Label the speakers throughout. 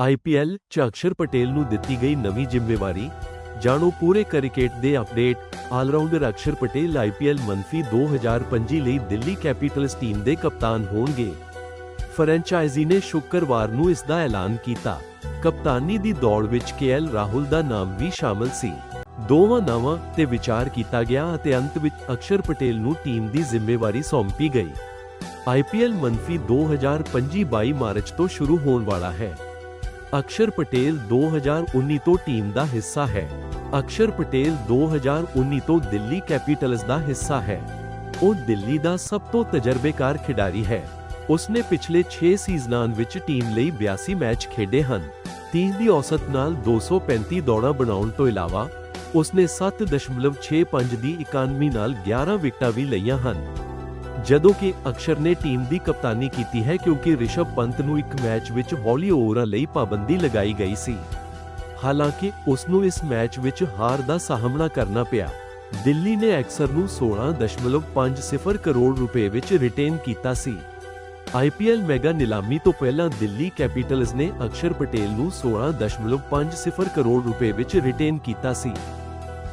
Speaker 1: IPL ਚ ਅਕਸ਼ਰ ਪਟੇਲ ਨੂੰ ਦਿੱਤੀ ਗਈ ਨਵੀਂ ਜ਼ਿੰਮੇਵਾਰੀ। ਜਾਣੋ ਪੂਰੇ ਕ੍ਰਿਕਟ ਦੇ update. Allrounder Axar Patel IPL ਮੰਫੀ 2025 ਲਈ ਦਿੱਲੀ ਕੈਪੀਟਲਸ ਟੀਮ ਦੇ ਕਪਤਾਨ ਹੋਣਗੇ। ਫਰੈਂਚਾਈਜ਼ੀ ਨੇ ਸ਼ੁੱਕਰਵਾਰ ਨੂੰ ਇਸ ਦਾ ਐਲਾਨ ਕੀਤਾ। ਕਪਤਾਨੀ ਦੀ ਦੌੜ ਵਿੱਚ ਕੇਐਲ ਰਾਹੁਲ ਦਾ ਨਾਮ ਵੀ ਸ਼ਾਮਲ ਸੀ। ਦੋਵਾਂ ਨਾਵਾਂ ਤੇ ਵਿਚਾਰ ਕੀਤਾ ਗਿਆ ਅਤੇ ਅੰਤ ਵਿੱਚ ਅਕਸ਼ਰ ਪਟੇਲ ਨੂੰ ਟੀਮ ਦੀ ਜ਼ਿੰਮੇਵਾਰੀ ਸੌਂਪੀ ਗਈ। ਆਈਪੀਐਲ ਮੰਫੀ 2025 22 ਮਾਰਚ ਤੋਂ ਸ਼ੁਰੂ ਹੋਣ ਵਾਲਾ ਹੈ। ਅਕਸ਼ਰ ਪਟੇਲ 2019 ਤੋਂ ਟੀਮ ਦਾ ਹਿੱਸਾ ਹੈ। ਅਕਸ਼ਰ ਪਟੇਲ 2019 ਤੋਂ ਦਿੱਲੀ ਕੈਪੀਟਲਸ ਦਾ ਹਿੱਸਾ ਹੈ। ਉਹ ਦਿੱਲੀ ਦਾ ਸਭ ਤੋਂ ਤਜਰਬੇਕਾਰ ਖਿਡਾਰੀ ਹੈ। ਉਸਨੇ ਪਿਛਲੇ 6 ਸੀਜ਼ਨਾਂ ਵਿੱਚ ਟੀਮ ਲਈ 82 ਮੈਚ ਖੇਡੇ ਹਨ। 30 ਦੀ ਔਸਤ ਨਾਲ 235 ਦੌੜਾਂ ਬਣਾਉਣ ਤੋਂ ਇਲਾਵਾ, ਉਸਨੇ 7.65 ਦੀ ਇਕਾਨਮੀ ਨਾਲ 11 ਵਿਕਟਾਂ ਵੀ ਲਈਆਂ ਹਨ। ਜਦੋਂ ਕਿ ਅਕਸ਼ਰ ਨੇ ਟੀਮ ਦੀ ਕਪਤਾਨੀ ਕੀਤੀ ਹੈ ਕਿਉਂਕਿ ਰਿਸ਼ਭ ਪੰਤ ਨੂੰ ਇੱਕ ਮੈਚ ਵਿੱਚ ਹੌਲੀ ਓਵਰਾਂ ਲਈ ਪਾਬੰਦੀ ਲਗਾਈ ਗਈ ਸੀ। ਹਾਲਾਂਕਿ ਉਸ ਨੂੰ ਇਸ ਮੈਚ ਵਿੱਚ ਹਾਰ ਦਾ ਸਾਹਮਣਾ ਕਰਨਾ ਪਿਆ। ਦਿੱਲੀ ਨੇ ਐਕਸਰ ਨੂੰ 16.50 ਕਰੋੜ ਰੁਪਏ ਵਿੱਚ ਰਿਟੇਨ ਕੀਤਾ ਸੀ। ਆਈਪੀਐਲ ਮੈਗਾ ਨਿਲਾਮੀ ਤੋਂ ਪਹਿਲਾਂ ਦਿੱਲੀ ਕੈਪੀਟਲਸ ਨੇ ਅਕਸ਼ਰ ਪਟੇਲ ਨੂੰ 16.50 ਕਰੋੜ ਰੁਪਏ ਵਿੱਚ ਰਿਟੇਨ ਕੀਤਾ ਸੀ।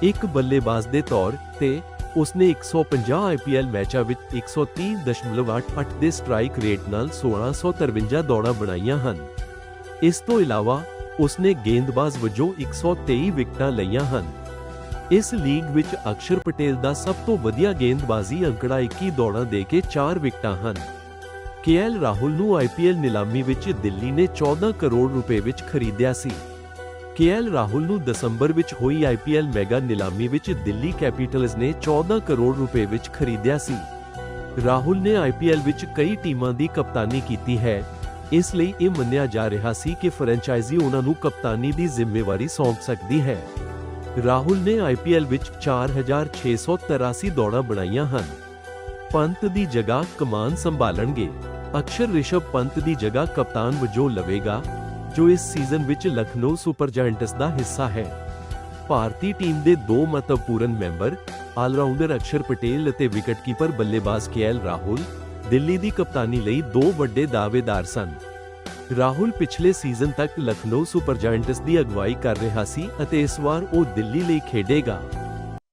Speaker 1: ਇੱਕ ਬੱਲੇਬਾਜ਼ ਦੇ ਤੌਰ ਤੇ ਉਸਨੇ 150 ਆਈਪੀਐਲ ਮੈਚਾਂ ਵਿੱਚ 130.88 ਦੇ ਸਟ੍ਰਾਈਕ ਰੇਟ ਨਾਲ 1653 ਦੌੜਾਂ ਬਣਾਈਆਂ ਹਨ। ਇਸ ਤੋਂ ਇਲਾਵਾ, ਉਸਨੇ ਗੇਂਦਬਾਜ਼ ਵਜੋਂ 123 ਵਿਕਟਾਂ ਲਈਆਂ ਹਨ। ਇਸ ਲੀਗ ਵਿੱਚ ਅਕਸ਼ਰ ਪਟੇਲ ਦਾ ਸਭ ਤੋਂ ਵਧੀਆ ਗੇਂਦਬਾਜ਼ੀ ਅੰਕੜਾ 21 ਦੌੜਾਂ ਦੇ ਕੇ 4 ਵਿਕਟਾਂ ਹਨ। ਕੇਐਲ ਰਾਹੁਲ ਨੂੰ ਆਈਪੀਐਲ ਨਿਲਾਮੀ ਵਿੱਚ ਦਿੱਲੀ ਨੇ 14 ਕਰੋੜ ਰੁਪਏ ਵਿੱਚ ਖਰੀਦਿਆ ਸੀ। ਕੇਐਲ ਰਾਹੁਲ ਨੂੰ ਦਸੰਬਰ ਵਿੱਚ ਹੋਈ ਆਈਪੀਐਲ ਮੈਗਾ ਨਿਲਾਮੀ ਵਿੱਚ ਦਿੱਲੀ ਕੈਪੀਟਲਸ ਨੇ 14 ਕਰੋੜ ਰੁਪਏ ਵਿੱਚ ਖਰੀਦਿਆ ਸੀ। ਰਾਹੁਲ ਨੇ ਆਈਪੀਐਲ ਵਿੱਚ ਕਈ ਟੀਮਾਂ ਦੀ ਕਪਤਾਨੀ ਕੀਤੀ ਹੈ। ਇਸ ਲਈ ਇਹ ਮੰਨਿਆ ਜਾ ਰਿਹਾ ਸੀ ਕਿ ਫਰੈਂਚਾਈਜ਼ੀ ਉਹਨਾਂ ਨੂੰ ਕਪਤਾਨੀ ਦੀ ਜ਼ਿੰਮੇਵਾਰੀ ਸੌਂਪ ਸਕਦੀ ਹੈ। ਰਾਹੁਲ ਨੇ ਆਈਪੀਐਲ ਵਿੱਚ 4683 ਦੌੜਾਂ ਬਣਾਈਆਂ ਹਨ। ਪੰਤ ਦੀ ਜਗ੍ਹਾ ਕਮਾਨ ਸੰਭਾਲਣਗੇ। ਅਕਸ਼ਰ ਰਿਸ਼ਭ ਪੰਤ ਦੀ ਜਗ੍ਹਾ ਕਪਤਾਨ ਵਜੋਂ ਲਵੇਗਾ। ਜੋ ਇਸ ਸੀਜ਼ਨ ਵਿੱਚ ਲਖਨਊ ਸੁਪਰ ਜਾਇੰਟਸ ਦਾ ਹਿੱਸਾ ਹੈ। ਭਾਰਤੀ ਟੀਮ ਦੇ ਦੋ ਮਹੱਤਵਪੂਰਨ ਮੈਂਬਰ ਆਲਰਾਊਂਡਰ ਅਕਸ਼ਰ ਪਟੇਲ ਅਤੇ ਵਿਕਟਕੀਪਰ ਬੱਲੇਬਾਜ਼ ਕੇਐਲ ਰਾਹੁਲ, ਦਿੱਲੀ ਦੀ ਕਪਤਾਨੀ ਲਈ ਦੋ ਵੱਡੇ ਦਾਅਵੇਦਾਰ ਸਨ। ਰਾਹੁਲ ਪਿਛਲੇ ਸੀਜ਼ਨ ਤੱਕ ਲਖਨਊ ਸੁਪਰ ਜਾਇੰਟਸ ਦੀ ਅਗਵਾਈ ਕਰ ਰਿਹਾ ਸੀ ਅਤੇ ਇਸ ਵਾਰ ਉਹ ਦਿੱਲੀ ਲਈ ਖੇਡੇਗਾ।